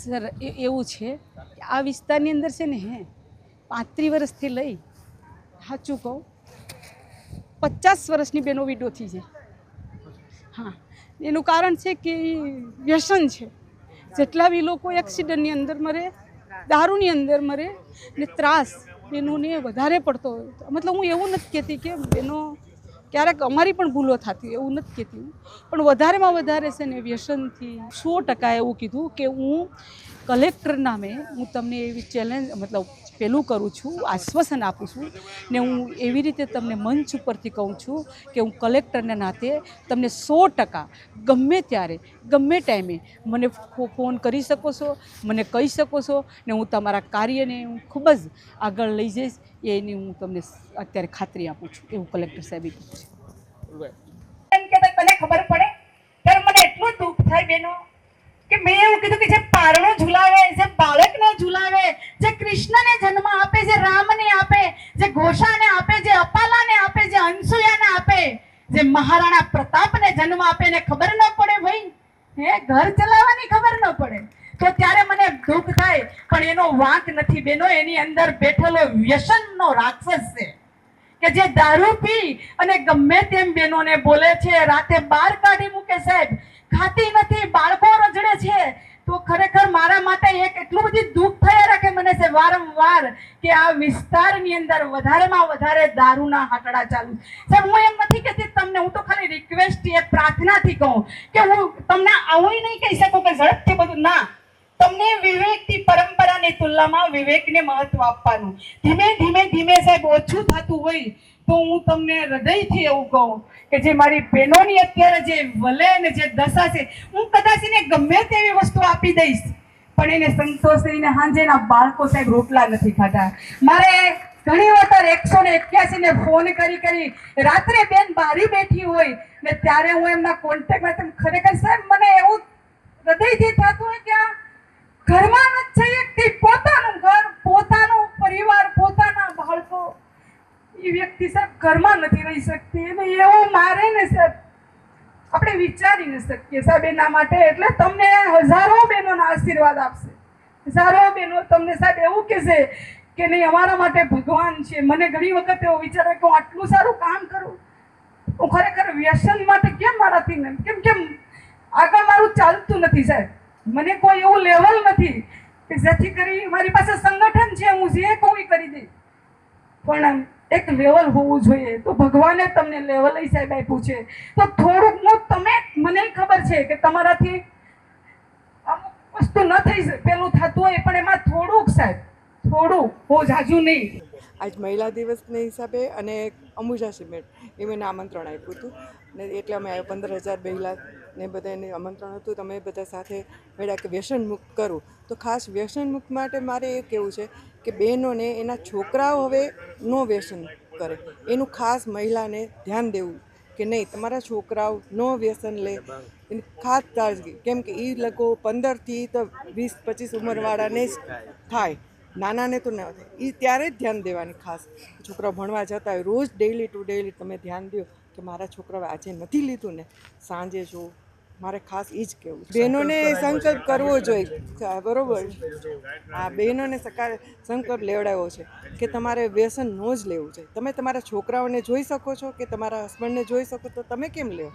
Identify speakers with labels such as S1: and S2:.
S1: Sir એવું છે કે આ વિસ્તારની અંદર છે ને, હે, પાંત્રીસ વર્ષથી લઈ, સાચું કહું, પચાસ વર્ષની બેનો વિડોથી છે. હા, એનું કારણ છે કે એ વ્યસન છે. જેટલા બી લોકો એક્સિડન્ટની અંદર મરે, દારૂની અંદર મરે, ને ત્રાસ બેનોને વધારે પડતો મતલબ હું એવું નથી કહેતી કે બેનો ક્યારેક અમારી પણ ભૂલો થતી એવું નથી કહેતી પણ વધારેમાં વધારે છે ને વ્યસનથી સો ટકા એવું કીધું કે હું કલેક્ટર નામે હું તમને એવી ચેલેન્જ મતલબ પેલું કરું છું, આશ્વાસન આપું છું ને હું એવી રીતે તમને મંચ ઉપરથી કહું છું કે હું કલેક્ટરના નાતે તમને સો ટકા ગમે ત્યારે, ગમે ટાઈમે મને ફોન કરી શકો છો, મને કહી શકો છો ને હું તમારા કાર્યને હું ખૂબ જ આગળ લઈ જઈશ, એની હું તમને અત્યારે ખાતરી આપું છું, એવું કલેક્ટર સાહેબે કીધું છે.
S2: ભાઈ ખબર પડે? ત્યારે મને એટલું દુઃખ થાય બેનો, કે મેં એવું કીધું કે જે પારણો ઝુલાવે જે બાળકને ઝુલાવે જે કૃષ્ણને જન્મ આપે, જે રામને આપે, જે ઘોષાને આપે, જે અપાલાને આપે, જે અનસુયાને આપે, જે મહારાણા પ્રતાપને જન્મ આપે ને ખબર ન પડે ભાઈ. હે, ઘર ચલાવવાની ખબર ન પડે. તો ત્યારે મને દુઃખ થાય, પણ એનો વાંક નથી બેનો, એની અંદર બેઠેલો વ્યસનનો રાક્ષસ છે. કે જે દારૂ પી અને ગમે તેમ બેનોને બોલે છે, રાતે બાર કાઢી મૂકે સાહેબ. ખાતી નથી, બાળકો કે આ વિસ્તારની અંદર વધારેમાં વધારે દારૂના હાટડા ચાલુ સાહેબ, હું એમ નથી કહેતી તમને, હું તો ખાલી રિક્વેસ્ટ એ પ્રાર્થનાથી કહું કે હું તમને આવું નહીં કહી શકું કે ઝડપથી બધું ના. તમને વિવેકથી પરંપરાની તુલનામાં વિવેકને મહત્વ આપવાનું. ધીમે ધીમે ધીમે સાહેબ, ઓછું થતું હોય તો હું તમને હૃદયથી એવું કહું કે જે મારી બહેનોની અત્યારે જે વલે ને જે દશા છે, હું કદાચ એને ગમે તેવી વસ્તુ આપી દઈશ. પણ એને સંતોષ થઈને હાંજે ના બાળકો સાહેબ રોટલા નથી ખાતા. મારે ઘણી વખત એકસો ને એક્યાસી ને ફોન કરી કરી રાત્રે બેન બારી બેઠી હોય ને ત્યારે હું એમના કોન્ટેક્ટમાં તેમ ખરેખર સાહેબ મને એવું હૃદયથી થતું હોય કે આ ઘરમાં છે એકથી પોતાનું ઘર, પોતાનો પરિવાર, પોતાના બાળકો. એ વ્યક્તિ સાહેબ ઘરમાં નથી રહી શકતી. અને એવું મારે ને સાહેબ આપણે વિચારી ન શકીએ સાહેબ, એના માટે એટલે તમને હજારો બહેનોના આશીર્વાદ આપશે. હજારો બહેનો તમને સાહેબ એવું કહેશે કે નહીં, અમારા માટે ભગવાન છે. મને ઘણી વખત એવો વિચાર કે હું આટલું સારું કામ કરું. હું ખરેખર વ્યસન માટે કેમ મારાથી ને કેમ કેમ? આગળ મારું ચાલતું નથી સાહેબ. મને કોઈ એવું લેવલ નથી કે જેથી કરી મારી પાસે સંગઠન છે, હું જે એ કરી દઈ પણ એક લેવલ હોવું જોઈએ. તો ભગવાને તમને લેવલ સાહેબ આપ્યું છે. તો થોડુંક હું તમે, મને ખબર છે કે તમારાથી અમુક વસ્તુ ન થઈ પેલું થતું હોય, પણ એમાં થોડુંક સાહેબ, થોડું બહુ જાજુ નહીં.
S3: આજ મહિલા દિવસને હિસાબે અને અંબુજા સિમેન્ટ એ મને આમંત્રણ આપ્યું હતું. ને એટલે અમે પંદર હજાર મહિલા ને બધાને આમંત્રણ હતું, તમે બધા સાથે મળ્યા કે વ્યસન મુક્ત કરું. તો ખાસ વ્યસન મુક્ત માટે મારે એ કહેવું છે કે બહેનોને, એના છોકરાઓ હવે નો વ્યસન કરે. એનું ખાસ મહિલાને ધ્યાન દેવું કે નહીં, તમારા છોકરાઓ નો વ્યસન લે. એની ખાસ કાળજી કેમ કે એ લોકો પંદરથી તો વીસ, પચીસ ઉંમરવાળાને જ થાય. નાનાને તો ના થાય. એ ત્યારે જ ધ્યાન દેવાની ખાસ. છોકરાઓ ભણવા જતા હોય, રોજ ડેઈલી ટુ ડેઈલી તમે ધ્યાન દો કે મારા છોકરાઓ આજે નથી લીધું ને. સાંજે જો મારે ખાસ એ જ કહેવું બહેનોને સંકલ્પ કરવો જોઈએ. બરાબર. આ બહેનોને સકાર સંકલ્પ લેવડાવ્યો છે કે તમારે વ્યસન ન જ લેવું છે તમે તમારા છોકરાઓને જોઈ શકો છો કે તમારા હસબન્ડને જોઈ શકો તો તમે કેમ લેવો